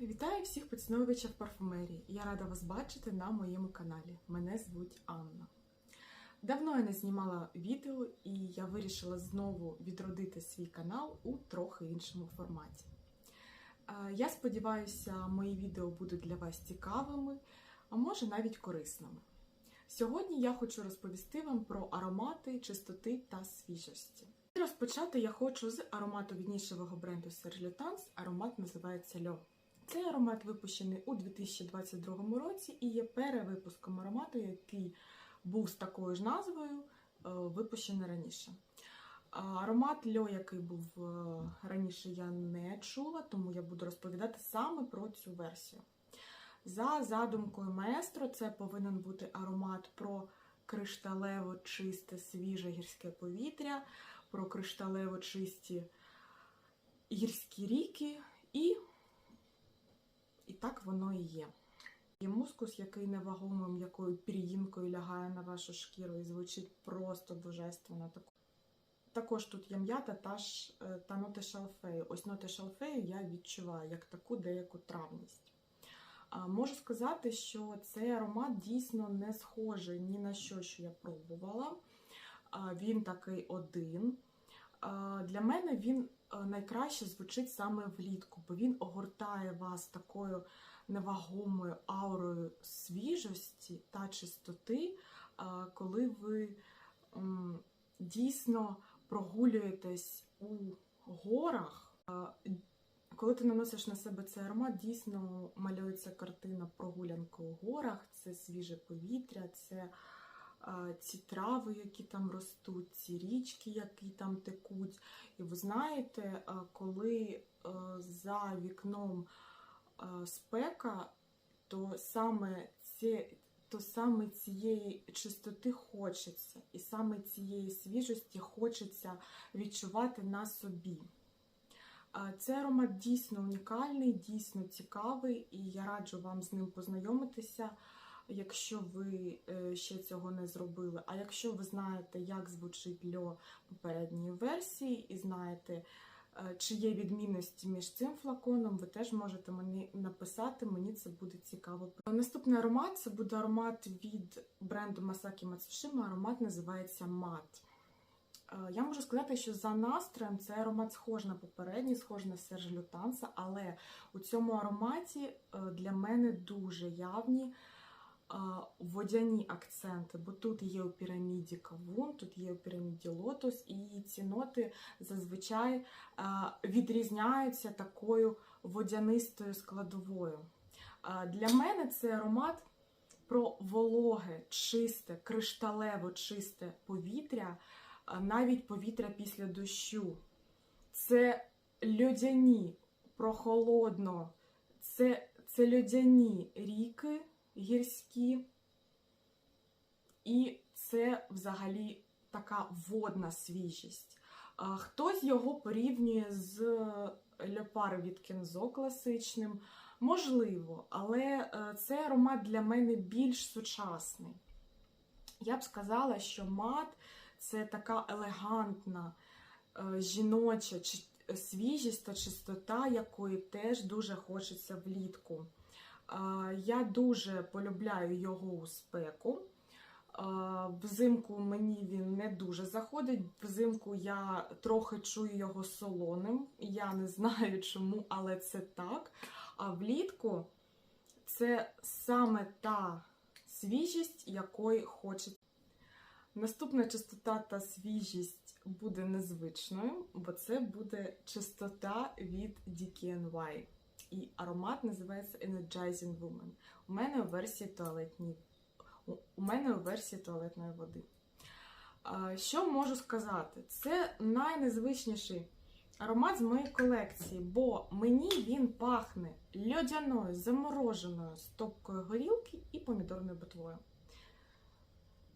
Вітаю всіх поціновувачів парфумерії. Я рада вас бачити на моєму каналі. Мене звуть Анна. Давно я не знімала відео, і я вирішила знову відродити свій канал у трохи іншому форматі. Е, Я сподіваюся, мої відео будуть для вас цікавими, а може навіть корисними. Сьогодні я хочу розповісти вам про аромати, чистоти та свіжості. Розпочати я хочу з аромату від нішевого бренду Serge. Аромат називається Льо. Цей аромат випущений у 2022 році і є перевипуском аромату, який був з такою ж назвою, е, випущений раніше. Аромат Льо, який був е, раніше, я не чула, тому я буду розповідати саме про цю версію. За задумкою маестро, це повинен бути аромат про кришталево чисте, свіже гірське повітря, про кришталево чисті гірські ріки і і так воно і є. Є мускус, який невагомою м'якою пір'їнкою лягає на вашу шкіру і звучить просто божественно. Також тут є м'ята та, е, та ноти шалфею. Ось ноти шалфею я відчуваю як таку деяку травність. Можу сказати, що цей аромат дійсно не схожий ні на що, що я пробувала. Він такий один. Для мене він е, найкраще звучить саме влітку, бо він огортає вас такою невагомою аурою свіжості та чистоти, коли ви дійсно прогулюєтесь у горах. Коли ти наносиш на себе цей аромат, дійсно малюється картина прогулянки у горах, це свіже повітря, це ці трави, які там ростуть, ці річки, які там текуть. І ви знаєте, коли за вікном спека, то саме це. То саме цієї чистоти хочеться, і саме цієї свіжості хочеться відчувати на собі. Цей аромат дійсно унікальний, дійсно цікавий, і я раджу вам з ним познайомитися, якщо ви е, ще цього не зробили. А якщо ви знаєте, як звучить льо попередньої версії, і знаєте, е, чи є відмінності між цим флаконом, ви теж можете мені написати, мені це буде цікаво. Наступний аромат це буде аромат від бренду Matsushima, аромат називається Мат. Е, Я можу сказати, що за настроєм цей аромат схож на попередній, схож на Серж Лютанса, але у цьому ароматі для мене дуже явні водяні акценти, бо тут є у піраміді кавун, тут є у піраміді лотос, і ці ноти зазвичай відрізняються такою водянистою складовою. Для мене цей аромат про вологе, чисте, кришталево чисте повітря навіть повітря після дощу. Це льодяні, прохолодно, це, це льодяні ріки гірські, і це взагалі така водна свіжість. Хтось його порівнює з льопар від Кензо класичним. Можливо, але е, цей аромат для мене більш сучасний. Я б сказала, що мат це така елегантна, е, жіноча свіжість та чистота, якої теж дуже хочеться влітку. Я дуже полюбляю його у спеку. Взимку мені він не дуже заходить. Взимку я трохи чую його солоним. Я не знаю чому, але це так. А влітку це саме та свіжість, якої хочеться. Наступна чистота та свіжість буде незвичною, бо це буде чистота від DKNY. І аромат називається Energizing Woman. У мене у версії туалетні, у- мене у версії туалетної води. Що можу сказати? Це найнезвичніший аромат з моєї колекції, бо мені він пахне льодяною, замороженою стопкою горілки і помідорною ботвою.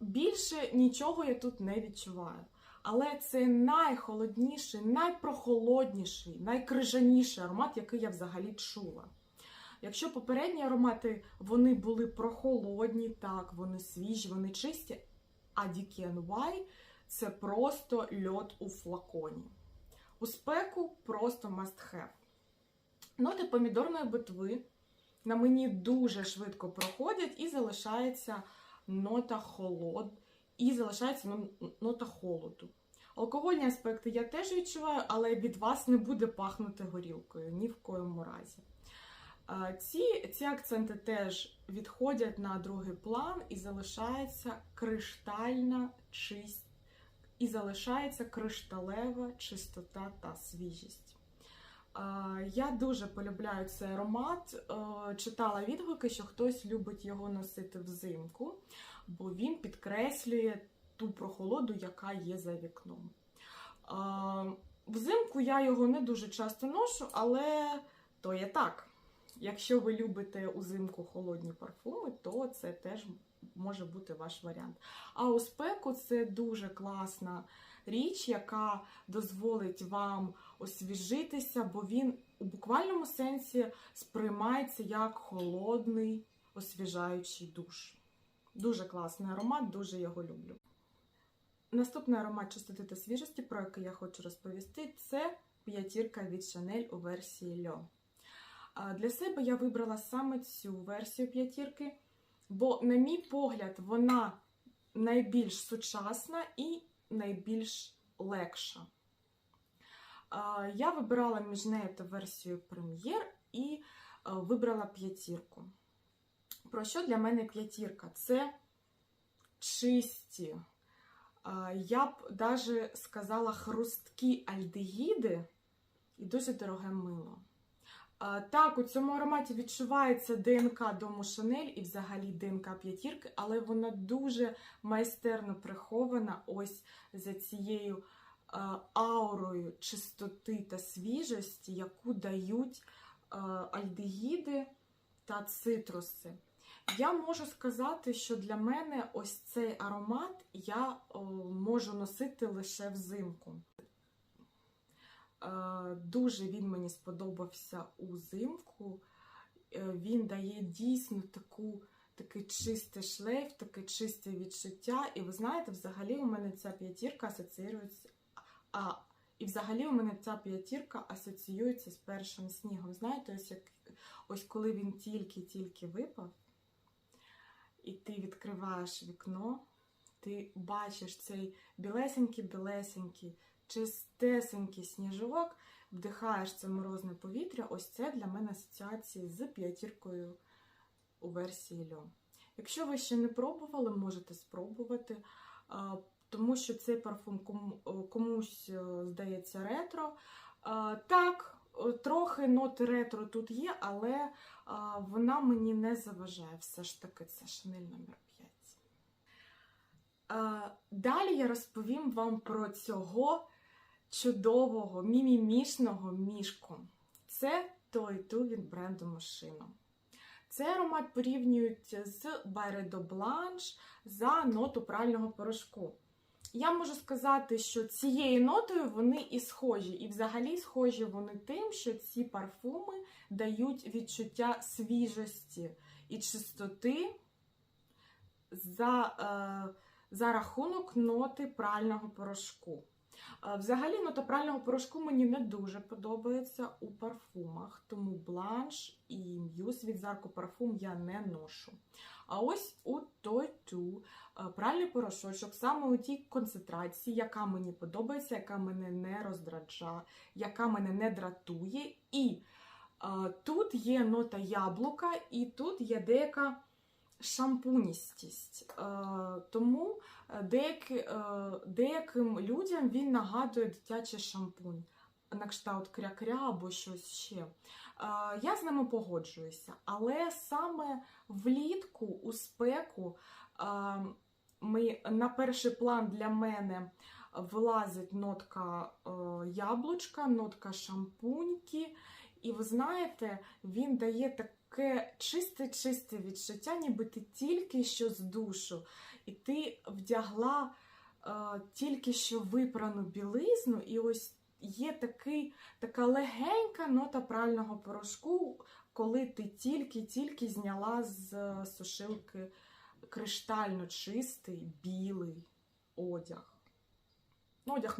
Більше нічого я тут не відчуваю. Але це найхолодніший, найпрохолодніший, найкрижаніший аромат, який я взагалі чула. Якщо попередні аромати вони були прохолодні, так, вони свіжі, вони чисті, а DKNY це просто льод у флаконі. У спеку просто must have. Ноти помідорної ботви на мені дуже швидко проходять і залишається нота холод, і залишається ну, нота холоду. Алкогольні аспекти я теж відчуваю, але від вас не буде пахнути горілкою ні в коєму разі. Ці, ці акценти теж відходять на другий план і залишається криштальна чисть, і залишається кришталева чистота та свіжість. Я дуже полюбляю цей аромат. Читала відгуки, що хтось любить його носити взимку, бо він підкреслює ту прохолоду, яка є за вікном. Взимку я його не дуже часто ношу, але то є так. Якщо ви любите узимку холодні парфуми, то це теж може бути ваш варіант. А у спеку це дуже класна річ, яка дозволить вам освіжитися, бо він у буквальному сенсі сприймається як холодний освіжаючий душ. Дуже класний аромат, дуже його люблю. Наступний аромат чистоти та свіжості, про який я хочу розповісти, це п'ятірка від Chanel у версії Льо. Для себе я вибрала саме цю версію п'ятірки, бо, на мій погляд, вона найбільш сучасна і найбільш легша. Я вибирала між нею та версією прем'єр і вибрала п'ятірку. Про що для мене п'ятірка? Це чисті, я б навіть сказала хрусткі альдегіди і дуже дороге мило. Так, у цьому ароматі відчувається ДНК дому Шанель і взагалі ДНК п'ятірки, але вона дуже майстерно прихована ось за цією аурою чистоти та свіжості, яку дають альдегіди та цитруси. Я можу сказати, що для мене ось цей аромат я можу носити лише взимку. Е, Дуже він мені сподобався узимку. Е, Він дає дійсно таку, такий чистий шлейф, таке чисте відчуття. І ви знаєте, взагалі у мене ця п'ятірка асоціюється. А, і взагалі у мене ця п'ятірка асоціюється з першим снігом. Знаєте, ось, як, ось коли він тільки-тільки випав, і ти відкриваєш вікно, ти бачиш цей білесенький-білесенький чистесенький сніжок, вдихаєш це морозне повітря, ось це для мене асоціації з п'ятіркою у версії Льо. Якщо ви ще не пробували, можете спробувати, тому що цей парфум комусь е, здається ретро. Так, трохи ноти ретро тут є, але а, вона мені не заважає. Все ж таки, це Шанель номер 5. А, Далі я розповім вам про цього чудового, мімімішного мішку. Це той ту від бренду Машино. Цей аромат порівнюють з Байредо Бланш за ноту прального порошку. Я можу сказати, що цією нотою вони і схожі, і взагалі схожі вони тим, що ці парфуми дають відчуття свіжості і чистоти за, е, за рахунок ноти прального порошку. Е, Взагалі, нота прального порошку мені не дуже подобається у парфумах, тому бланш і м'юз від Зарко парфум я не ношу. А ось у той пральний порошочок саме у тій концентрації, яка мені подобається, яка мене не роздраджає, яка мене не дратує. І е, тут є нота яблука, і тут є деяка шампуністість. Е, тому деякі, е, деяким людям він нагадує дитячий шампунь, на кшталт кря-кря або щось ще. Е, Я з ними погоджуюся, але саме влітку у спеку е, ми, на перший план для мене вилазить нотка е, яблучка, нотка шампуньки. І ви знаєте, він дає таке чисте-чисте відчуття, ніби ти тільки що з душу, і ти вдягла е, тільки що випрану білизну, і ось є такий, така легенька нота прального порошку, коли ти тільки-тільки зняла з е, сушилки криштально чистий білий одяг. Ну, Одяг,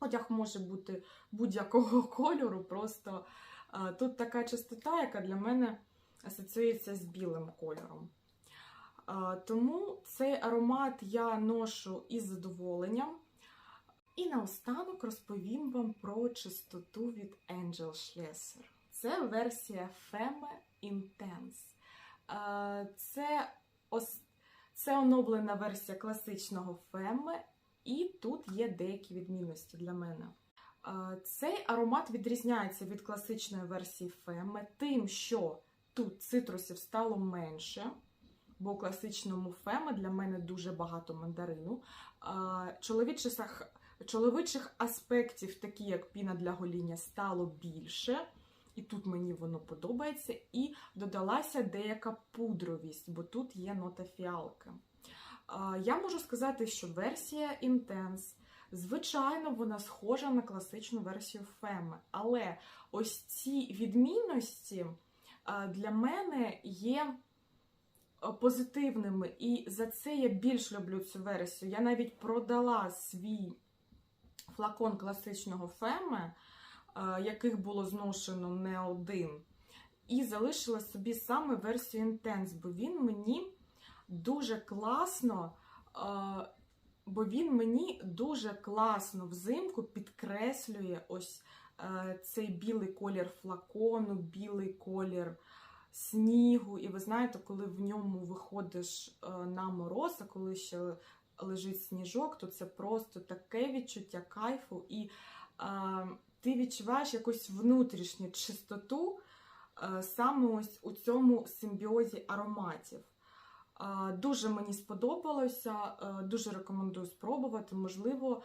одяг може бути будь-якого кольору, просто Е, Тут така чистота, яка для мене асоціюється з білим кольором. Е, Тому цей аромат я ношу із задоволенням. І наостанок розповім вам про чистоту від Angel Schlesser. Це версія Femme Intense. Е, Це, це оновлена версія класичного Femme, і тут є деякі відмінності для мене. Цей аромат відрізняється від класичної версії Femme тим, що тут цитрусів стало менше, бо у класичному Femme для мене дуже багато мандарину. Чоловічих аспектів, такі як піна для гоління, стало більше. І тут мені воно подобається. І додалася деяка пудровість, бо тут є нота фіалки. Я можу сказати, що версія Intense, звичайно, вона схожа на класичну версію Феми, але ось ці відмінності для мене є позитивними, і за це я більш люблю цю версію. Я навіть продала свій флакон класичного Феми, яких було зношено не один, і залишила собі саме версію Intense, бо він мені дуже класно, бо він мені дуже класно взимку підкреслює ось е, цей білий колір флакону, білий колір снігу. І ви знаєте, коли в ньому виходиш е, на мороз, а коли ще лежить сніжок, то це просто таке відчуття кайфу, і е, ти відчуваєш якусь внутрішню чистоту е, саме ось у цьому симбіозі ароматів. Е, Дуже мені сподобалося, е, дуже рекомендую спробувати. Можливо,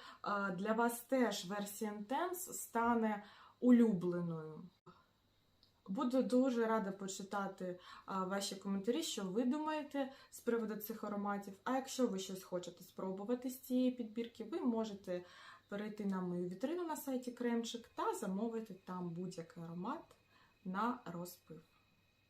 для вас теж версія Intense стане улюбленою. Буду дуже рада почитати ваші коментарі, що ви думаєте з приводу цих ароматів. А якщо ви щось хочете спробувати з цієї підбірки, ви можете перейти на мою вітрину на сайті Кремчик та замовити там будь-який аромат на розпив.